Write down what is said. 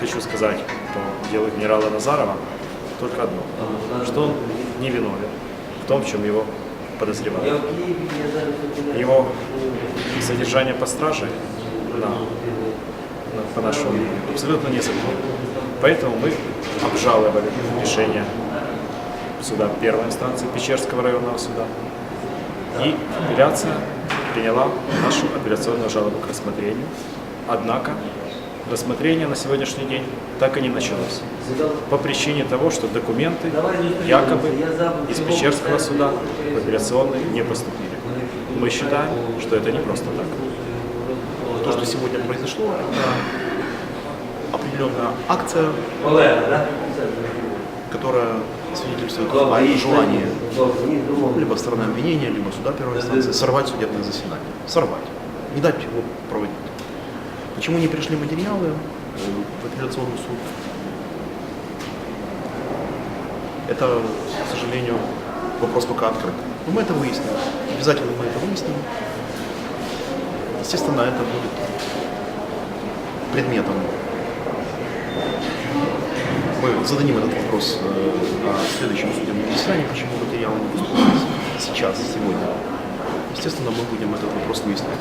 хочу сказать по делу генерала Назарова только одно, что он не виновен в том, в чем его подозревают. Его содержание по страже на, на- по нашему мнению абсолютно незаконно. Поэтому мы обжаловали решение суда первой инстанции Печерского районного суда. И апелляция приняла нашу апелляционную жалобу к рассмотрению. Однако рассмотрение на сегодняшний день так и не началось. По причине того, что документы якобы из Печерского суда в апелляционный не поступили. Мы считаем, что это не просто так. То, что сегодня произошло, это определенная акция, которая свидетельствует о желании либо стороны обвинения, либо суда первой инстанции сорвать судебное заседание. Сорвать. Не дать его проводить. Почему не пришли материалы в апелляционный суд? Это, к сожалению, вопрос пока открыт. Но мы это выясним. Обязательно мы это выясним. Естественно, это будет предметом. Мы зададим этот вопрос э, на следующем судебном заседании, почему материалы не поступили сейчас, сегодня. Естественно, мы будем этот вопрос выяснять.